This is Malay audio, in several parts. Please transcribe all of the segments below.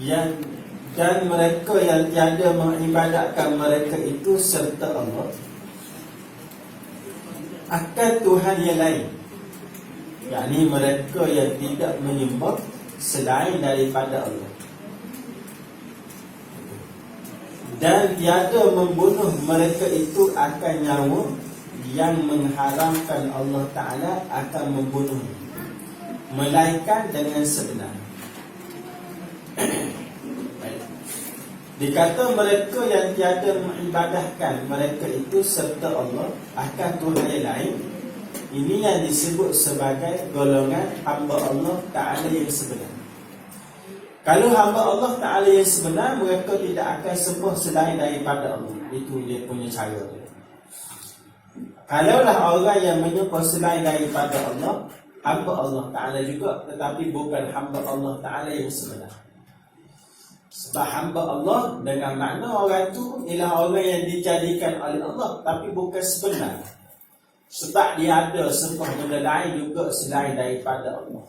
yang dan mereka yang tiada mengibadahkan mereka itu serta Allah akan Tuhan yang lain. Yakni mereka yang tidak menyembah selain daripada Allah. Dan tiada membunuh mereka itu akan nyawa yang mengharamkan Allah Ta'ala akan membunuh melainkan dengan sebenar Dikata mereka yang tiada mengibadahkan mereka itu serta Allah akan Tuhan yang lain Ini yang disebut sebagai golongan hamba Allah Ta'ala yang sebenar. Kalau hamba Allah Ta'ala yang sebenar Mereka tidak akan sembah selain daripada Allah. Itu dia punya cara Kalaulah orang yang menyembah selain daripada Allah Hamba Allah Ta'ala juga Tetapi bukan hamba Allah Ta'ala yang sebenar sebab hamba Allah dengan makna orang itu ialah orang yang dijadikan oleh Allah tapi bukan sebenar. Sebab dia ada sembah benda lain juga selain daripada Allah.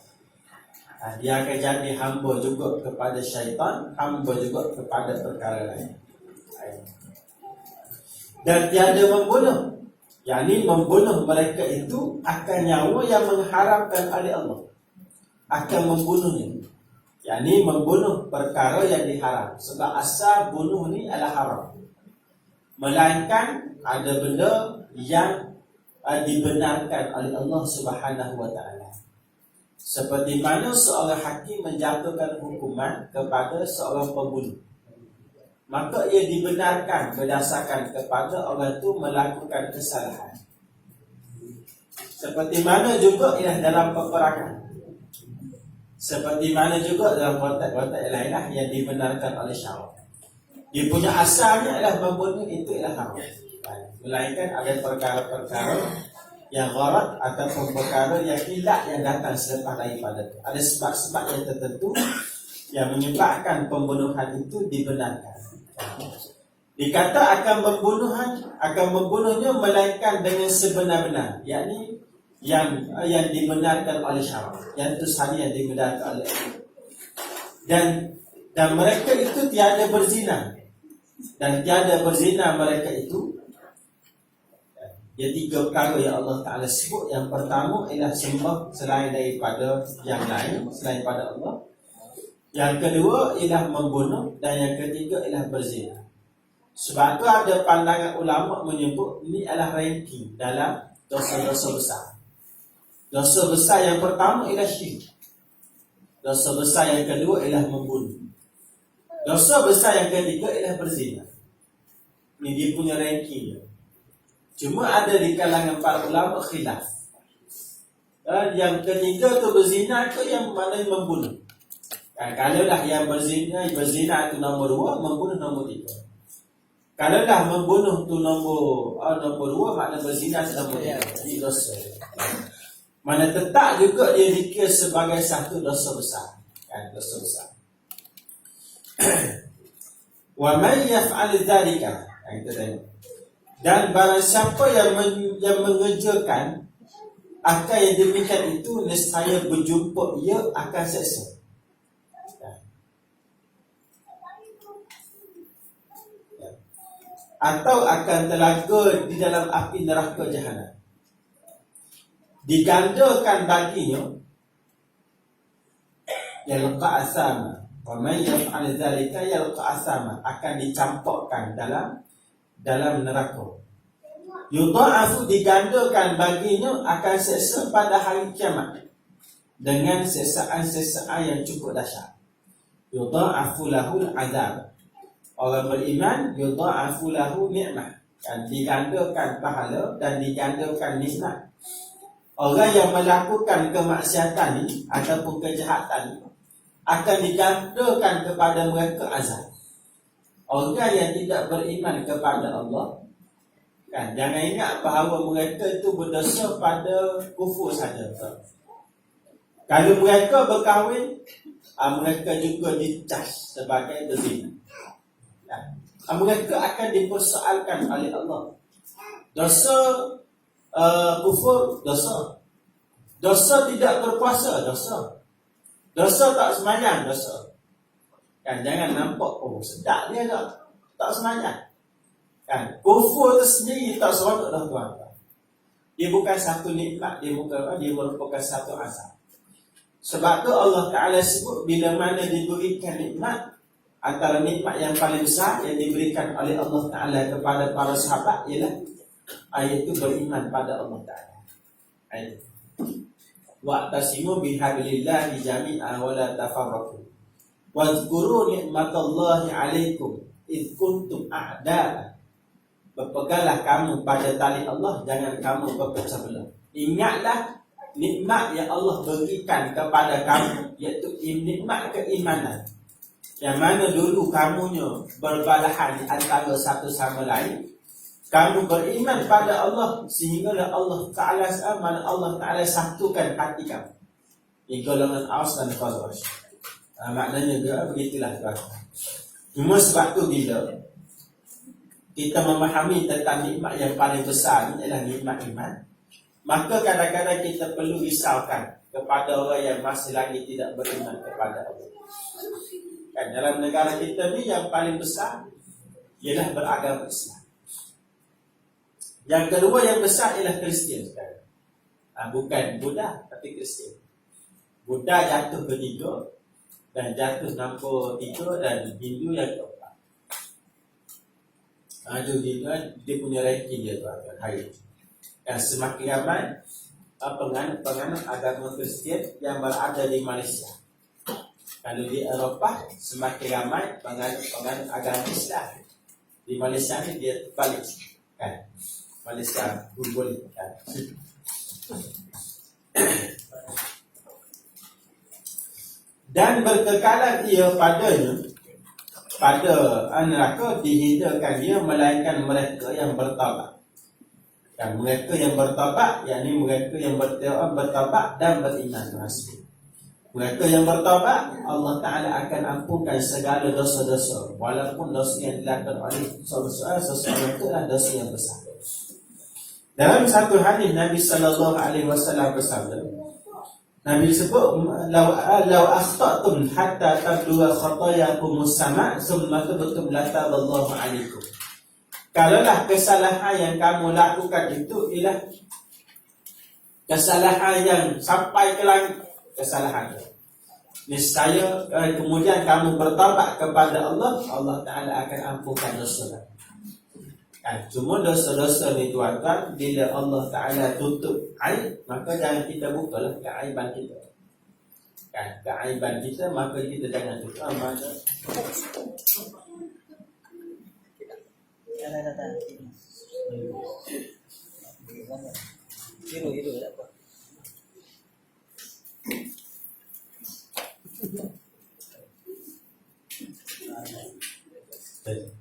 Ha, dia akan jadi hamba juga kepada syaitan, hamba juga kepada perkara lain. Dan tiada membunuh. Yang ini membunuh mereka itu akan nyawa yang mengharapkan oleh Allah. Akan membunuhnya. Yang membunuh perkara yang diharam. Sebab asal bunuh ni adalah haram. Melainkan ada benda yang uh, dibenarkan oleh Allah Subhanahu Taala. Seperti mana seorang hakim menjatuhkan hukuman kepada seorang pembunuh. Maka ia dibenarkan berdasarkan kepada orang itu melakukan kesalahan. Seperti mana juga ialah dalam peperangan seperti mana juga dalam konteks-konteks lain lah yang dibenarkan oleh syarak. Dia punya asalnya adalah membunuh itu adalah haram. Melainkan ada perkara-perkara yang gharat ataupun perkara yang tidak yang datang selepas daripada itu. Ada sebab-sebab yang tertentu yang menyebabkan pembunuhan itu dibenarkan. Dikata akan pembunuhan akan membunuhnya melainkan dengan sebenar-benar. yakni yang yang dibenarkan oleh syarak. Yang itu sahaja yang dibenarkan oleh dan dan mereka itu tiada berzina. Dan tiada berzina mereka itu ya tiga perkara yang Allah Ta'ala sebut. Yang pertama ialah sembah selain daripada yang lain selain pada Allah. Yang kedua ialah membunuh. Dan yang ketiga ialah berzina. Sebab itu ada pandangan ulama menyebut ini adalah ranking dalam dosa-dosa besar Dosa besar yang pertama ialah syirik. Dosa besar yang kedua ialah membunuh. Dosa besar yang ketiga ialah berzina. Ini dia punya ranking. Cuma ada di kalangan para ulama khilaf. Dan yang ketiga tu berzina tu yang mana membunuh. Dan kalau dah yang berzina, berzina itu nombor dua, membunuh nombor tiga. Kalau dah membunuh tu nombor oh, nombor dua, makna berzina itu nombor tiga. Ini dosa. Mana tetap juga dia dikira sebagai satu dosa besar. Kan dosa besar. Wa man yaf'al dzalika? Kita tengok. Dan barang siapa yang men, yang mengerjakan akan yang demikian itu nescaya berjumpa ia akan seksa. Ya. Ya. Atau akan telaga di dalam api neraka jahanam digandakan baginya yalqa asama wa man yaf'al dzalika yalqa asama akan dicampakkan dalam dalam neraka. Yudha'afu digandakan baginya akan seksa pada hari kiamat dengan sesaan-sesaan yang cukup dahsyat. Yudha'afu lahul azab. Orang beriman yudha'afu lahu ni'mah. Kan digandakan pahala dan digandakan nikmat Orang yang melakukan kemaksiatan ini ataupun kejahatan ini akan digandakan kepada mereka azab. Orang yang tidak beriman kepada Allah kan jangan ingat bahawa mereka itu berdosa pada kufur saja. Kalau mereka berkahwin, ah, mereka juga dicas sebagai berzina. Kan? Mereka akan dipersoalkan oleh Allah. Dosa uh, kufur dosa. Dosa tidak berpuasa dosa. Dosa tak semayang dosa. Kan jangan nampak oh sedap dia tak. Tak semangat. Kan kufur tu sendiri tak seronok dah tuan. Dia bukan satu nikmat, dia bukan dia merupakan satu azab. Sebab tu Allah Taala sebut bila mana diberikan nikmat antara nikmat yang paling besar yang diberikan oleh Allah Taala kepada para sahabat ialah ayat itu beriman pada Allah Taala. Ayat Wa tasimu bihablillahi jami'an wa la tafarraqu. Wa dzkuru ni'matallahi 'alaikum id kuntum a'da'a. Berpeganglah kamu pada tali Allah jangan kamu berpecah belah. Ingatlah nikmat yang Allah berikan kepada kamu iaitu nikmat keimanan yang mana dulu kamunya berbalahan antara satu sama lain kamu beriman pada Allah sehingga Allah Taala mana Allah Taala satukan hati kamu di golongan Aus dan Khazraj ha, maknanya juga begitulah tuan cuma sebab tu bila kita memahami tentang nikmat yang paling besar ini adalah nikmat iman Maka kadang-kadang kita perlu risaukan kepada orang yang masih lagi tidak beriman kepada Allah. Kan dalam negara kita ni yang paling besar ialah beragama Islam. Yang kedua yang besar ialah Kristian sekarang. Ha, bukan Buddha tapi Kristian. Buddha jatuh ketiga dan jatuh nombor tiga dan Hindu yang keempat. Ha, dia, dia punya ranking dia tu akan hari ini yang semakin ramai uh, penganut-penganut agama Kristian yang berada di Malaysia. Kalau di Eropah semakin ramai penganut-penganut agama Islam. Di Malaysia ni dia balik kan. Malaysia bulbul kan. Dan berkekalan ia padanya pada neraka dihindarkan dia melainkan mereka yang bertabat dan mereka yang bertabat yakni mereka yang bertabat dan beriman. Masih mereka yang bertabat Allah Taala akan ampunkan segala dosa-dosa. Walaupun dosa yang dilakukan oleh seseorang itu adalah dosa yang besar dalam satu hadis Nabi sallallahu alaihi wasallam bersabda Nabi sebut law law akhtatum hatta tabluwa khatayakum as-sama' thumma tubtum la taballahu alaikum Kalaulah kesalahan yang kamu lakukan itu ialah kesalahan yang sampai ke langit kesalahan itu. Niscaya eh, kemudian kamu bertobat kepada Allah, Allah Taala akan ampunkan dosa. Kan, cuma dosa-dosa ni tuan-tuan bila Allah Taala tutup aib, maka jangan kita buka lah keaiban kita. Kan, keaiban kita maka kita jangan tutup maka Dah, dah, dah. Hiru, hiru, tak apa. Uh, dia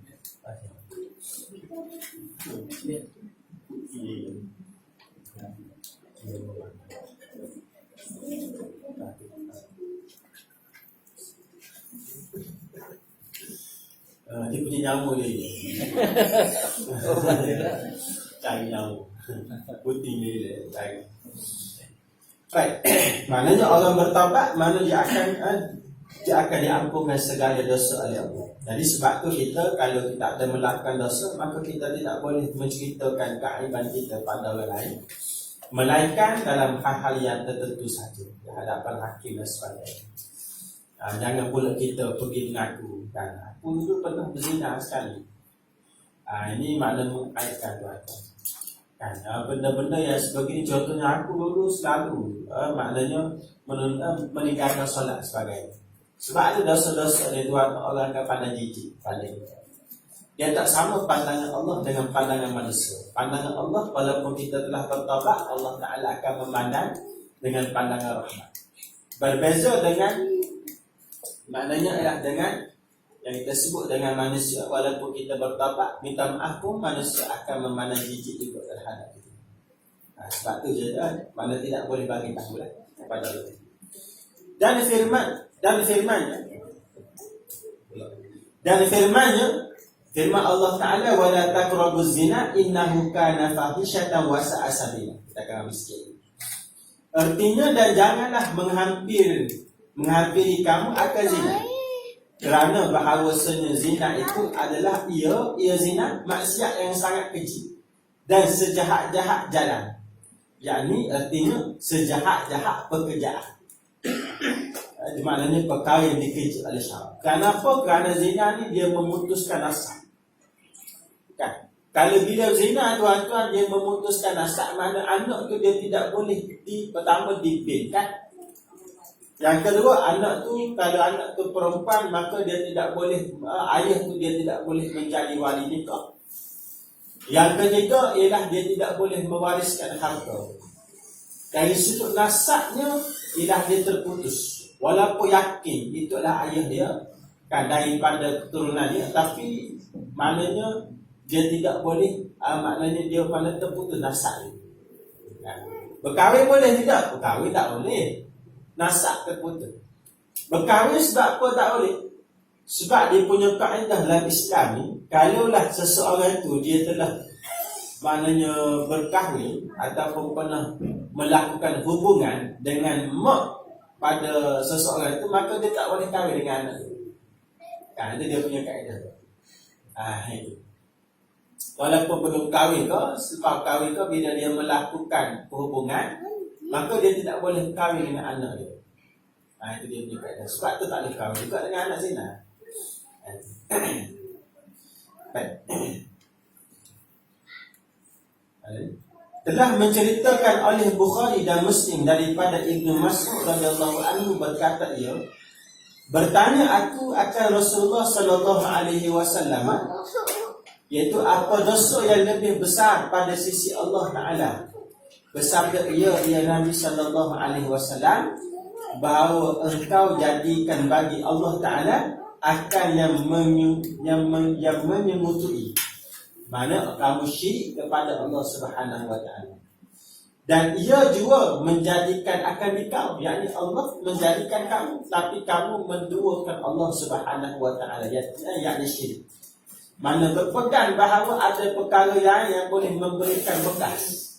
nyawa dia cari nyawa putih dia cari Baik, maknanya orang bertawabat, mana dia akan eh, dia akan diampunkan segala dosa oleh Allah. Jadi sebab tu kita kalau kita ada melakukan dosa, maka kita tidak boleh menceritakan keaiban kita pada orang lain. Melainkan dalam hal-hal yang tertentu saja di hadapan hakim dan sebagainya. Ha, jangan pula kita pergi mengaku kan aku itu pernah berzina sekali. Ha, ini makna mengaitkan tuan-tuan. Kan, uh, benda-benda yang sebegini contohnya aku dulu selalu uh, maknanya menunda, meninggalkan solat sebagainya. Sebab ada dosa-dosa dari Tuhan Allah akan pandang jijik paling. Dia tak sama pandangan Allah dengan pandangan manusia. Pandangan Allah walaupun kita telah bertobat, Allah Taala akan memandang dengan pandangan rahmat. Berbeza dengan maknanya ialah dengan yang kita sebut dengan manusia walaupun kita bertapak minta maaf pun manusia akan memandang jijik juga terhadap kita. Ha, sebab tu je kan, mana tidak boleh bagi tahu lah kepada Allah. Dan firman dan firman dan firmannya firman Allah Taala wala taqrabuz zina innahu kana fahishatan wa sa'a. Kita akan habis sikit. Artinya dan janganlah menghampir menghampiri kamu akan zina. Kerana bahawasanya zina itu adalah ia ia zina maksiat yang sangat kecil dan sejahat-jahat jalan. Yakni artinya sejahat-jahat pekerjaan. Di maknanya perkara yang dikeji oleh syarat kenapa? kerana zina ni dia memutuskan nasab kan? Kalau bila zina tuan-tuan dia memutuskan nasab mana anak tu dia tidak boleh di pertama dibinkan yang kedua, anak tu kalau anak tu perempuan maka dia tidak boleh uh, ayah tu dia tidak boleh menjadi wali nikah. Yang ketiga ialah dia tidak boleh mewariskan harta. Dari sudut nasabnya ialah dia terputus. Walaupun yakin itulah ayah dia kan daripada keturunan dia tapi maknanya dia tidak boleh uh, maknanya dia pada terputus nasab. Kan? Berkahwin boleh tidak? Berkahwin tak boleh nasab terputus. Berkahwin sebab apa tak boleh? Sebab dia punya kaedah dalam Islam ni, kalaulah seseorang tu dia telah maknanya berkahwin ataupun pernah melakukan hubungan dengan mak pada seseorang tu, maka dia tak boleh kahwin dengan anak tu. Kan, itu dia punya kaedah. Ah, itu. Walaupun belum kahwin ke, sebab kahwin ke bila dia melakukan hubungan, maka dia tidak boleh kahwin dengan anak dia. Ha, itu dia punya kaedah. Sebab tu tak boleh kahwin juga dengan anak zina. Telah menceritakan oleh Bukhari dan Muslim daripada Ibnu Mas'ud radhiyallahu anhu berkata ia bertanya aku akan Rasulullah sallallahu alaihi wasallam iaitu apa dosa yang lebih besar pada sisi Allah Taala bersabda ia ia Nabi sallallahu alaihi wasallam bahawa engkau jadikan bagi Allah taala akan yang menyu, yang, men, yang menyemutui. Mana kamu syirik kepada Allah Subhanahu wa taala. Dan ia juga menjadikan akan dikau yakni Allah menjadikan kamu tapi kamu menduakan Allah Subhanahu wa taala yakni syirik. Mana berpegang bahawa ada perkara lain yang boleh memberikan bekas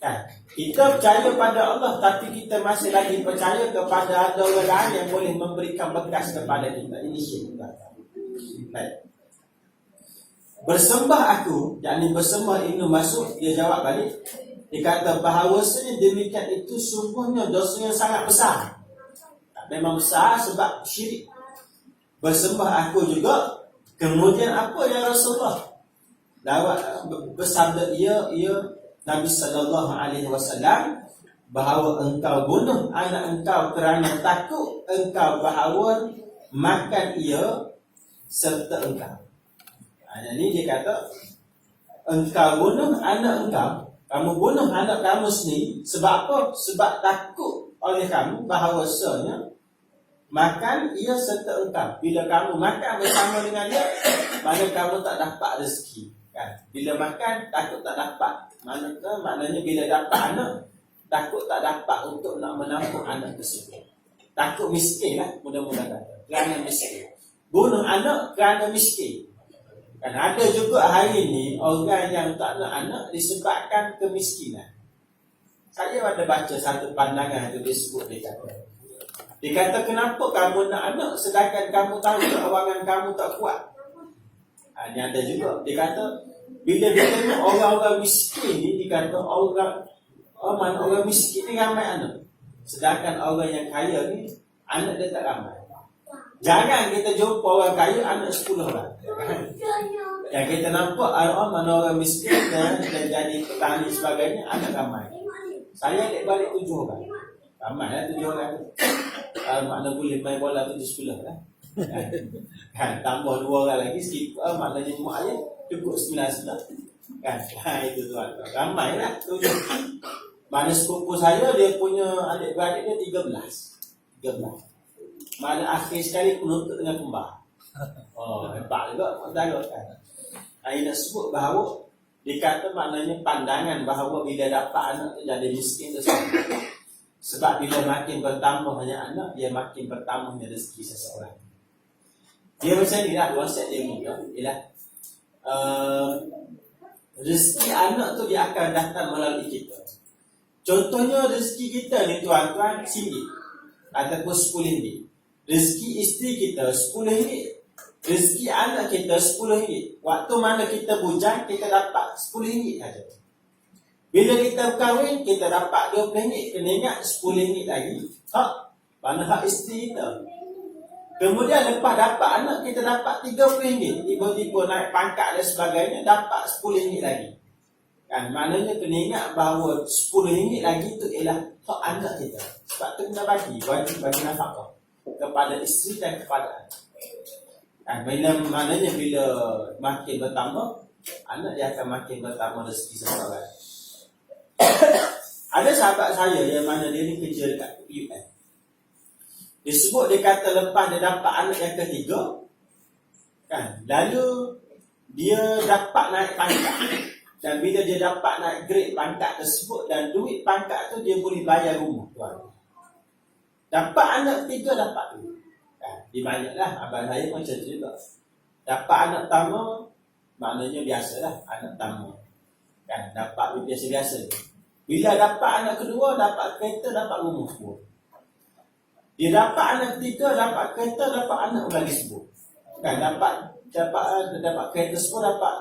Kan? Kita percaya pada Allah tapi kita masih lagi percaya kepada ada orang lain yang boleh memberikan bekas kepada kita. Ini syirik. Baik. Bersembah aku, yakni bersembah Ibnu Mas'ud, dia jawab balik. Dia kata bahawasanya demikian itu sungguhnya dosa yang sangat besar. Memang besar sebab syirik. Bersembah aku juga, kemudian apa ya Rasulullah? Dawat bersabda ia, ia Nabi sallallahu alaihi wasallam bahawa engkau bunuh anak engkau kerana takut engkau bahawa makan ia serta engkau. Ada ni dia kata engkau bunuh anak engkau, kamu bunuh anak kamu sendiri sebab apa? Sebab takut oleh kamu bahawa sebenarnya makan ia serta engkau. Bila kamu makan bersama dengan dia, maka kamu tak dapat rezeki. Kan? Bila makan takut tak dapat. Mana maknanya bila dapat anak takut tak dapat untuk nak menampung anak tersebut. Takut miskin lah mudah-mudahan. Kerana miskin. Bunuh anak kerana miskin. Kan ada juga hari ini orang yang tak nak anak disebabkan kemiskinan. Saya ada baca satu pandangan itu disebut dia kata. Dia kata kenapa kamu nak anak sedangkan kamu tahu keuangan kamu tak kuat. Ha, ini ada juga. Dia kata, bila dia tengok orang-orang miskin ni, dia kata orang mana orang miskin ni ramai anak. Sedangkan orang yang kaya ni, anak dia tak ramai. Jangan kita jumpa orang kaya, anak sepuluh orang. Yang kita nampak, oh, mana orang miskin dan, dan jadi petani sebagainya, anak ramai. Saya adik balik tujuh orang. Ramai lah tujuh orang. Uh, makna boleh main bola tujuh sepuluh lah kan? Tambah dua orang lagi sikit uh, maknanya mak ayah cukup sembilan sudah kan? Ha, itu tuan ramai lah tujuh mana sepupu saya dia punya adik-beradik dia tiga belas. Tiga belas. Mana akhir sekali penuntut dengan kembar. Oh hebat juga tak kan? Saya nak sebut bahawa dikata maknanya pandangan bahawa bila dapat anak jadi miskin tu sebab bila makin bertambahnya anak dia makin bertambahnya rezeki seseorang dia macam ni lah konsep dia. Ni ya. Ialah uh, Rezeki anak tu dia akan datang melalui kita. Contohnya rezeki kita ni tuan-tuan RM1 Ataupun RM10 Rezeki isteri kita RM10 Rezeki anak kita RM10 Waktu mana kita bujang Kita dapat RM10 saja. Bila kita berkahwin Kita dapat RM20 Kena ingat RM10 lagi. Hak Mana hak isteri kita Kemudian lepas dapat anak Kita dapat RM30 Tiba-tiba naik pangkat dan sebagainya Dapat RM10 lagi Kan, maknanya kena ingat bahawa RM10 lagi tu ialah hak anak kita. Sebab tu kena bagi, wajib bagi nafkah kepada isteri dan kepada anak. Kan, bila, maknanya bila makin bertambah, anak dia akan makin bertambah rezeki seseorang. Ada sahabat saya yang mana dia ni kerja dekat UN. Dia sebut dia kata lepas dia dapat anak yang ketiga, kan, lalu dia dapat naik pangkat. Dan bila dia dapat naik grade pangkat tersebut dan duit pangkat tu dia boleh bayar rumah tuan. Dapat anak tiga dapat tu. Kan? Dia banyaklah. Abang saya macam tu juga. Dapat anak tamu, maknanya biasalah anak tamu. Kan? Dapat biasa-biasa. Bila dapat anak kedua, dapat kereta, dapat rumah semua. Dia dapat anak ketiga, dapat kereta, dapat anak lagi sebut. Kan? Dapat dapat dapat kereta semua, dapat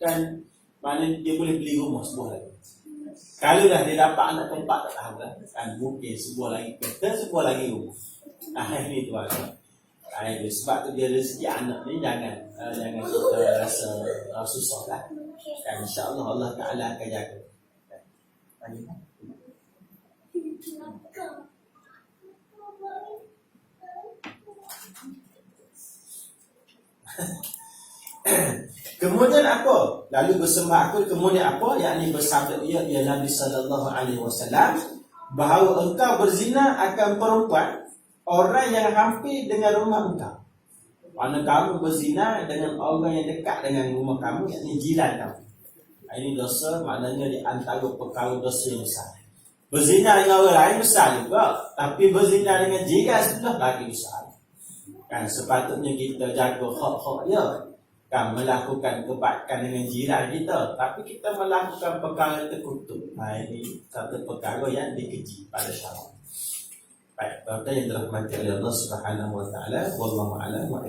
dan mana dia boleh beli rumah sebuah lagi. Kalau dah dia dapat anak keempat tak tahu lah. Kan mungkin sebuah lagi kereta, sebuah lagi rumah. Ah ini tuan. Ah itu sebab tu dia rezeki anak ni jangan uh, jangan kita rasa uh, susah lah. Kan insya-Allah Allah Taala akan jaga. Kan? Kemudian apa? Lalu bersembah aku kemudian apa? Yakni bersabda ia ia Nabi sallallahu alaihi wasallam bahawa engkau berzina akan perempuan orang yang hampir dengan rumah engkau. Mana kamu berzina dengan orang yang dekat dengan rumah kamu yakni jiran kamu. Ini dosa maknanya di antara perkara dosa yang besar. Berzina dengan orang lain besar juga, tapi berzina dengan jiran sudah lagi besar. Kan sepatutnya kita jaga hak-hak dia. Kan melakukan kebaikan dengan jiran kita. Tapi kita melakukan perkara terkutuk. Nah ini satu perkara yang dikeji pada syarat baik tuan yang dirahmati oleh Allah Subhanahu wa taala wallahu a'lam wa